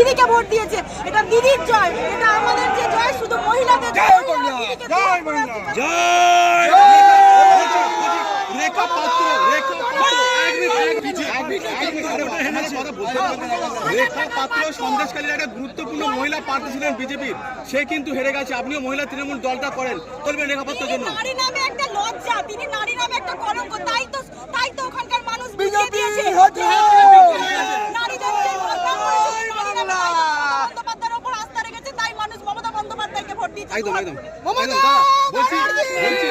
দিদিকে ভোট দিয়েছে। এটা দিদির জয়। এটা আমাদের যে জয় শুধু মহিলাদের জয়। রেখা পাত্র রেখা। রেখা পাত্র সন্দেশকালীর একটা গুরুত্বপূর্ণ মহিলা প্রার্থী ছিলেন বিজেপির। সে কিন্তু হেরে গেছে। আপনিও মহিলা তৃণমূল দলটা করেন। চলবেন রেখা পাত্রের তিনি জন্য। একদম একদম একদম দাঁড়া, বলছি বলছি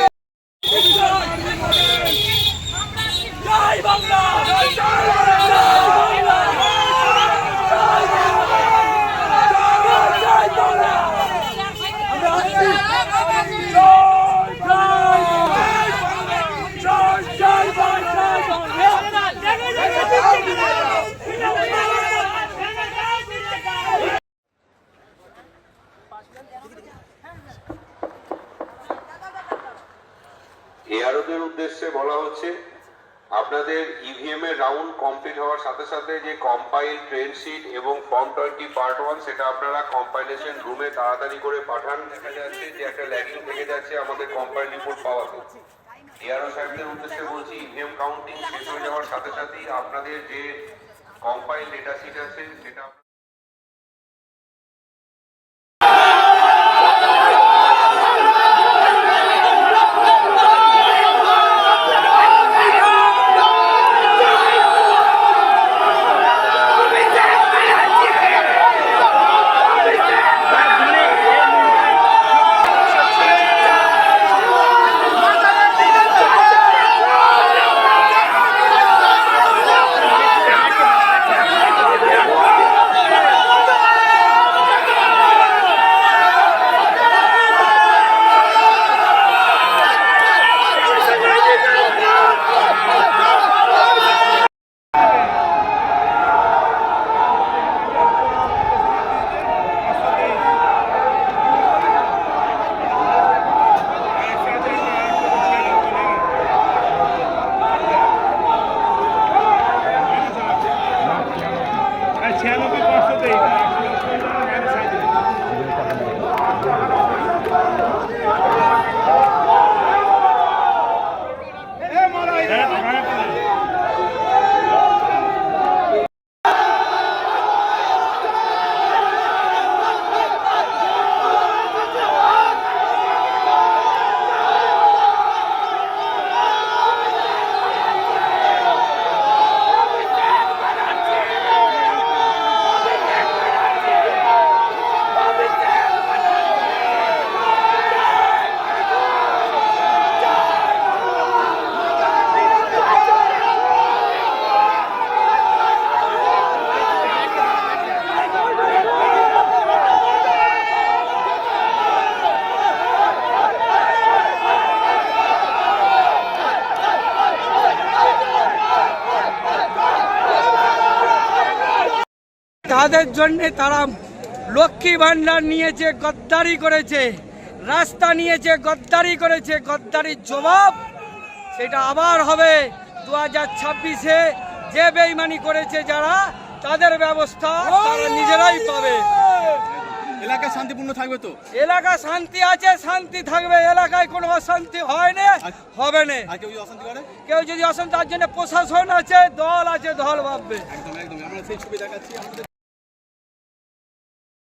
জয় বাংলা জয় বাংলা জয় বাংলা আমরা আসছি জয় জয় জয় জয় বাংলা এআরওদের উদ্দেশ্যে বলা হচ্ছে, আপনাদের ইভিএম এর রাউন্ড কমপ্লিট হওয়ার সাথে সাথে যে কম্পাইল ট্রেন শিট এবং ফর্ম টোয়েন্টি পার্ট ওয়ান সেটা আপনারা কম্পাইলেশন রুমে তাড়াতাড়ি করে পাঠান। দেখা যাচ্ছে যে একটা ল্যাগিং থেকে যাচ্ছে আমাদের কম্পাইল রিপোর্ট পাওয়াতে এআরও সাহেবদের উদ্দেশ্যে বলছি ইভিএম কাউন্টিং শেষ হয়ে যাওয়ার সাথে সাথেই আপনাদের যে কম্পাইল ডেটা শিট আছে সেটা That's right. তাদের জন্যে তারা লক্ষ্মী ভাণ্ডার নিয়েছে গদ্দারি করেছে রাস্তা নিয়েছে গদ্দারি করেছে গদ্দারির জবাব সেটা আবার হবে দু হাজার ছাব্বিশে। যে বেইমানি করেছে যারা তাদের ব্যবস্থা তারা নিজেরাই পাবে। এলাকা শান্তিপূর্ণ থাকবে তো? এলাকা শান্তি আছে শান্তি থাকবে। এলাকায় কোনো অশান্তি হয় না হবে না। কেউ যদি অশান্তি তার জন্য প্রশাসন আছে দল আছে দল ভাববে। একদম একদম। আমরা সেই ছবি দেখাচ্ছি। আমাদের